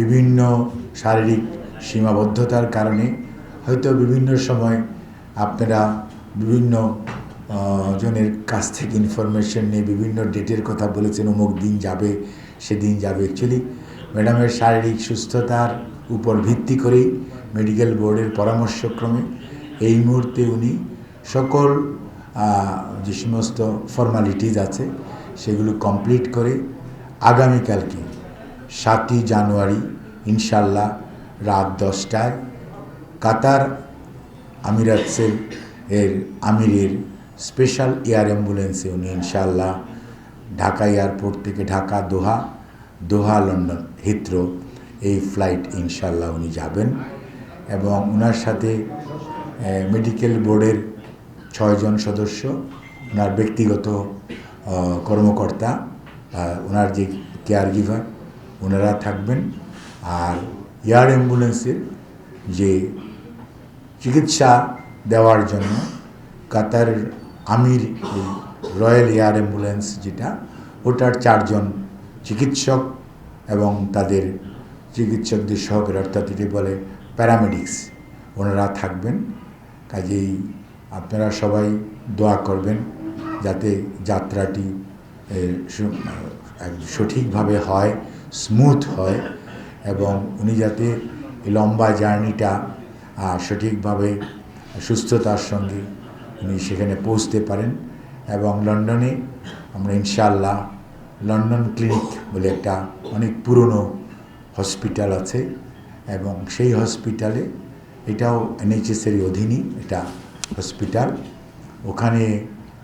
বিভিন্ন শারীরিক সীমাবদ্ধতার কারণে হয়তো বিভিন্ন সময় আপনারা বিভিন্ন জনের কাছ থেকে ইনফরমেশন নিয়ে বিভিন্ন ডেটের কথা বলেছেন, অমুক দিন যাবে, সেদিন যাবে। অ্যাকচুয়ালি ম্যাডামের শারীরিক সুস্থতার উপর ভিত্তি করেই মেডিকেল বোর্ডের পরামর্শক্রমে এই মুহূর্তে উনি সকল যে সমস্ত ফর্মালিটিজ আছে, সেগুলো কমপ্লিট করে আগামীকালকে সাতই জানুয়ারি ইনশাল্লাহ রাত দশটায় কাতার আমিরাটসের এর আমিরের স্পেশাল এয়ার অ্যাম্বুলেন্সে উনি ইনশাল্লাহ ঢাকা এয়ারপোর্ট থেকে Dhaka, Doha Doha, London Heathrow এই ফ্লাইট ইনশাল্লাহ উনি যাবেন এবং ওনার সাথে মেডিকেল বোর্ডের ছয়জন সদস্য ওনার ব্যক্তিগত কর্মকর্তা ওনার যে কেয়ার গিভার ওনারা থাকবেন। আর এয়ার অ্যাম্বুলেন্সের যে চিকিৎসা দেওয়ার জন্য কাতার আমির রয়্যাল এয়ার অ্যাম্বুলেন্স যেটা, ওটার চারজন চিকিৎসক এবং তাদের চিকিৎসকদের সহকারে, অর্থাৎ এটি বলে প্যারামেডিক্স ওনারা থাকবেন। কাজেই আপনারা সবাই দোয়া করবেন যাতে যাত্রাটি সঠিকভাবে হয়। স্মুথ হয় এবং উনি যাতে লম্বা জার্নিটা সঠিকভাবে সুস্থতার সঙ্গে উনি সেখানে পৌঁছতে পারেন এবং লন্ডনে আমরা ইনশাল্লাহ লন্ডন ক্লিনিক বলে একটা অনেক পুরনো হসপিটাল আছে এবং সেই হসপিটালে এটাও এনএইচএসের অধীনই এটা হসপিটাল। ওখানে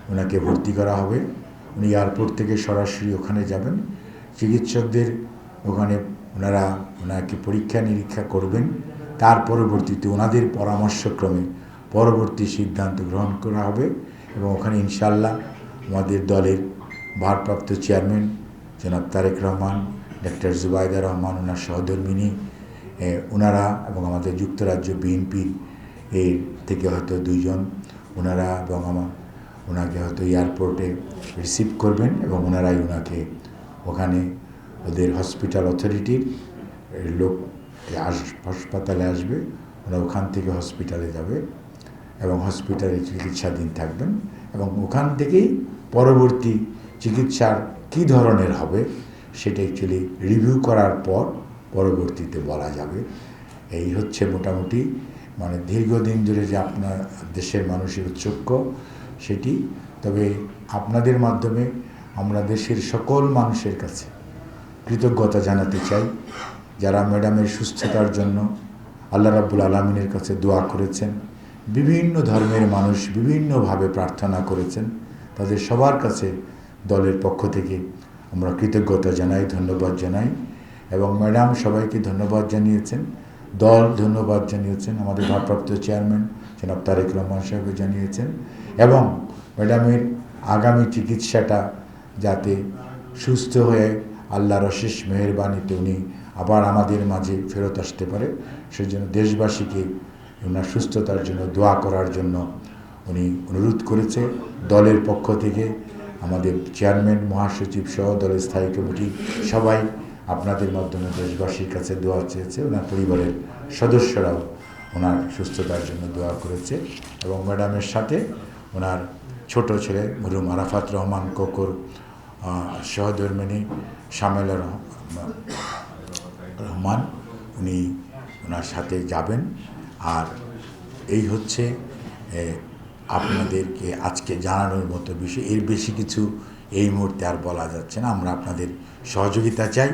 ওনাকে ভর্তি করা হবে। উনি এয়ারপোর্ট থেকে সরাসরি ওখানে যাবেন। চিকিৎসকদের ওখানে ওনারা ওনাকে পরীক্ষা নিরীক্ষা করবেন। তার পরবর্তীতে ওনাদের পরামর্শক্রমে পরবর্তী সিদ্ধান্ত গ্রহণ করা হবে এবং ওখানে ইনশাল্লাহ আমাদের দলের ভারপ্রাপ্ত চেয়ারম্যান জনাব তারেক রহমান ডক্টর জুবাইদা রহমান, ওনার সহধর্মিনী ওনারা এবং আমাদের যুক্তরাজ্য বিএনপির এর থেকে হয়তো দুইজন ওনারা এবং আমার ওনাকে হয়তো এয়ারপোর্টে রিসিভ করবেন এবং ওনারাই ওনাকে ওখানে ওদের হসপিটাল অথরিটির লোক আস, হাসপাতালে আসবে, ওরা ওখান থেকে হসপিটালে যাবে এবং হসপিটালে চিকিৎসাধীন থাকবেন এবং ওখান থেকেই পরবর্তী চিকিৎসার কী ধরনের হবে সেটা অ্যাকচুয়ালি রিভিউ করার পর পরবর্তীতে বলা যাবে। এই হচ্ছে মোটামুটি মানে দীর্ঘদিন ধরে যে আপনার দেশের মানুষের উৎসুক্য সেটি। তবে আপনাদের মাধ্যমে, আমরা দেশের সকল মানুষের কাছে কৃতজ্ঞতা জানাতে চাই যারা ম্যাডামের সুস্থতার জন্য আল্লাহ রাব্বুল আলমিনের কাছে দোয়া করেছেন। বিভিন্ন ধর্মের মানুষ বিভিন্নভাবে প্রার্থনা করেছেন। তাদের সবার কাছে দলের পক্ষ থেকে আমরা কৃতজ্ঞতা জানাই, ধন্যবাদ জানাই এবং ম্যাডাম সবাইকে ধন্যবাদ জানিয়েছেন। দল ধন্যবাদ জানিয়েছেন। আমাদের ভারপ্রাপ্ত চেয়ারম্যান জনাব তারেক রহমান সাহেবকে জানিয়েছেন এবং ম্যাডামের আগামী চিকিৎসাটা যাতে সুস্থ হয়ে আল্লাহর অশেষ মেহরবানিতে উনি আবার আমাদের মাঝে ফেরত আসতে পারে। সেই জন্য দেশবাসীকে ওনার সুস্থতার জন্য, দোয়া করার জন্য উনি অনুরোধ করেছে। দলের পক্ষ থেকে আমাদের চেয়ারম্যান, মহাসচিব সহ দলের স্থায়ী কমিটি সবাই আপনাদের মাধ্যমে দেশবাসীর কাছে দোয়া চেয়েছে। ওনার পরিবারের সদস্যরাও ওনার সুস্থতার জন্য দোয়া করেছে এবং ম্যাডামের সাথে ওনার ছোট ছেলে মরুম আরাফাত রহমান কোকর সহধর্মিনী শামেলা রহমান, উনি ওনার সাথে যাবেন। আর এই হচ্ছে আপনাদেরকে আজকে জানানোর মতো বিষয়। এর বেশি কিছু এই মুহূর্তে আর বলা যাচ্ছে না। আমরা আপনাদের সহযোগিতা চাই।